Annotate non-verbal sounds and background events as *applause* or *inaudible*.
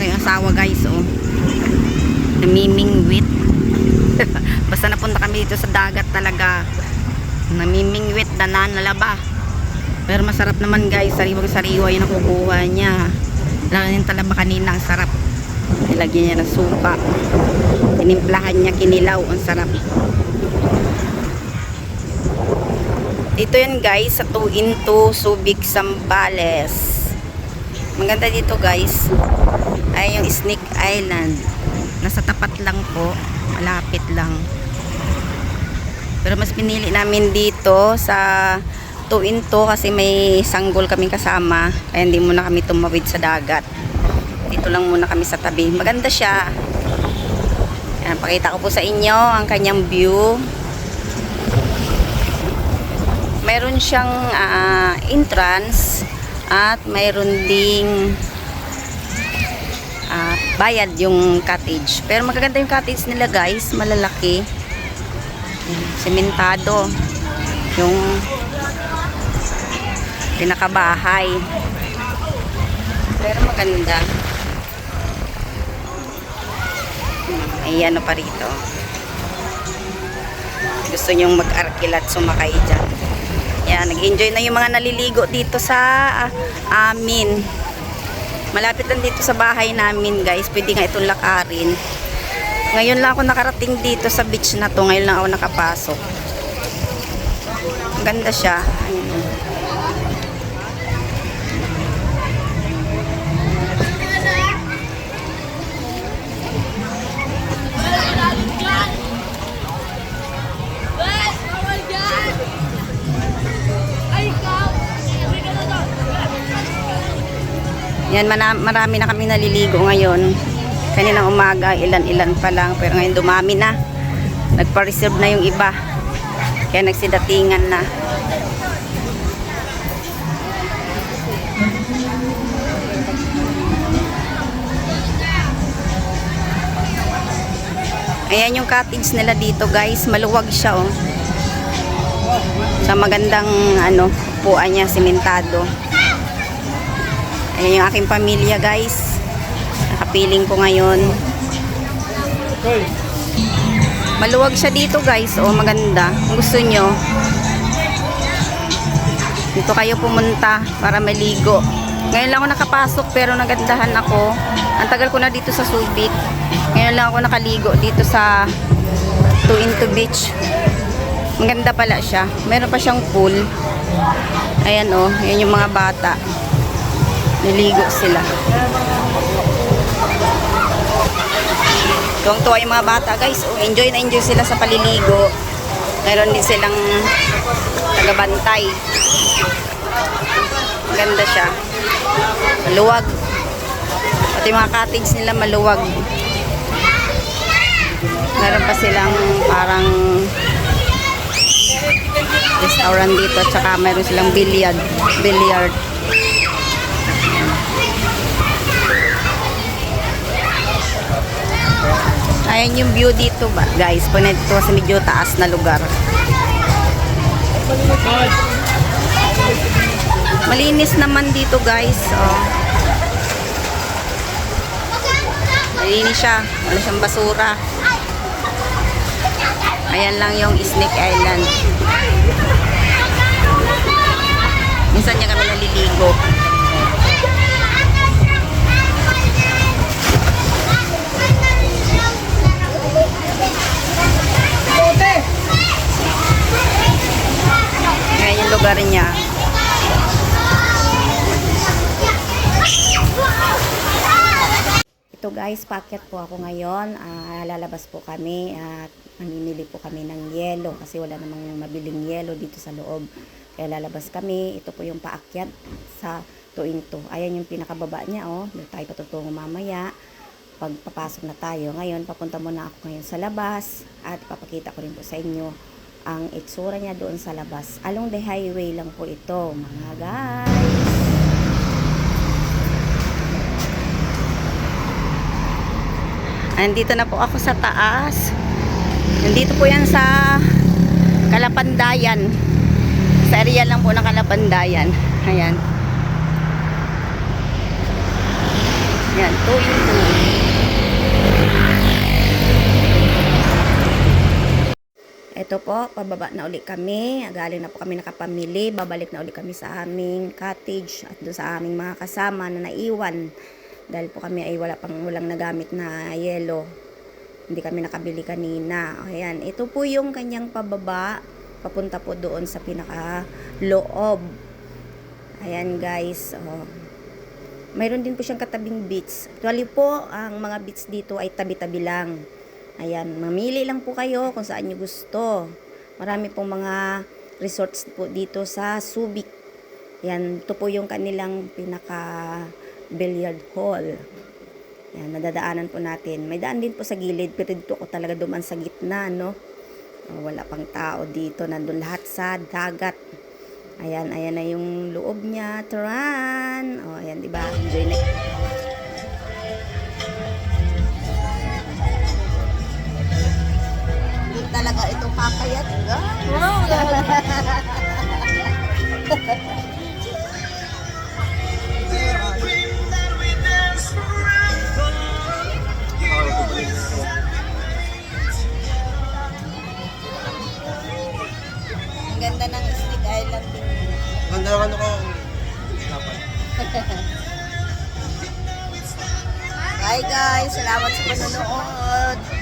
aking asawa guys, oh. Namimingwit. *laughs* Basta napunta kami dito sa dagat talaga. Namimingwit na nanalaba. Pero masarap naman guys, sariwang sariwa yung nakukuha niya. Lalo yung talaba kanina, ang sarap. Nilagyan niya ng suka. Tinimplahan niya, kinilaw, ang sarap. Dito yan guys, sa 2 into Subic Sambales. Maganda dito guys. Ay yung Snake Island. Nasa tapat lang po. Malapit lang. Pero mas pinili namin dito sa 2 into kasi may sanggol kaming kasama. Kaya hindi muna kami tumawid sa dagat. Dito lang muna kami sa tabi. Maganda siya. Yan, pakita ko po sa inyo ang kanyang view. Meron siyang ah, entrance at mayroon ding ah, bayad yung cottage. Pero magaganda yung cottage nila guys, malalaki. Sementado. Yung pinakabahay. Pero maganda. May ano pa rito. Gusto nyong mag-arkilat sumakay dyan. Yan, nag-enjoy na yung mga naliligo dito sa ah, amin. Malapit lang dito sa bahay namin, guys. Pwede nga itong lakarin. Ngayon lang ako nakarating dito sa beach na to. Ngayon lang ako nakapasok. Ang ganda siya. Ayun. Yan, marami na kami naliligo ngayon. Kaninang umaga, ilan-ilan pa lang. Pero ngayon dumami na. Nagpa-reserve na yung iba. Kaya nagsidatingan na. Ayan yung cottage nila dito guys. Maluwag siya oh. Sa magandang ano, upuan niya, simentado. Ayan yung aking pamilya guys. Nakapiling ko ngayon. Maluwag siya dito guys. O maganda. Kung gusto nyo. Dito kayo pumunta para maligo. Ngayon lang ako nakapasok pero nagandahan ako. Ang tagal ko na dito sa Subic. Ngayon lang ako nakaligo dito sa 2 into beach. Maganda pala siya. Meron pa siyang pool. Ayan o. yan yung mga bata. Niligo sila. Tuwang-tuwa yung mga bata guys. Oh, enjoy na enjoy sila sa paliligo. Meron din silang tagabantay. Ganda siya. Maluwag. Pati mga cottage nila maluwag. Meron pa silang parang restaurant dito. Tsaka meron silang billiard. Billiard. Ayan yung view dito ba, guys. Pag nandito sa medyo taas na lugar. Malinis naman dito, guys. Oh. Malinis siya. Wala siyang basura. Ayan lang yung Snake Island. Minsan niya kami naliligo. Lugar niya. Ito guys, packet po ako ngayon. Ah, lalabas po kami at mamimili po kami ng yelo kasi wala namang mabiling yelo dito sa loob. Kaya lalabas kami. Ito po yung paakyat sa tuinto. Ayan yung pinakababa niya oh. Doon tayo patutungo mamaya. Pagpapasok na tayo. Ngayon, papunta muna ako ngayon sa labas at papakita ko rin po sa inyo ang itsura niya doon sa labas. Along the highway lang po ito, mga guys. Nandito na po ako sa taas. Nandito po yan sa Kalapandayan. Sa area lang po ng Kalapandayan. Ayan. Yan, 2 in Ito po, pababa na uli kami. Galing na po kami nakapamili. Babalik na uli kami sa aming cottage at doon sa aming mga kasama na naiwan. Dahil po kami ay wala pang walang nagamit na yelo. Hindi kami nakabili kanina. Ayan, ito po yung kanyang pababa. Papunta po doon sa pinaka loob. Ayan guys, oh. Mayroon din po siyang katabing beach. Actually po, ang mga beach dito ay tabi-tabi lang. Ayan, mamili lang po kayo kung saan nyo gusto. Marami pong mga resorts po dito sa Subic. Yan, ito po yung kanilang pinaka billiard hall. Yan, nadadaanan po natin. May daan din po sa gilid, pero dito ko talaga duman sa gitna, no? Oh, wala pang tao dito. Nandun lahat sa dagat. Ayan, ayan na yung loob niya. Taran! O, oh, ayan, di ba? Enjoy na. Talaga ito papayat. Wow! Ang ganda ng Snake Island din. Ganda ng ano ko. Bye guys! Salamat sa panonood!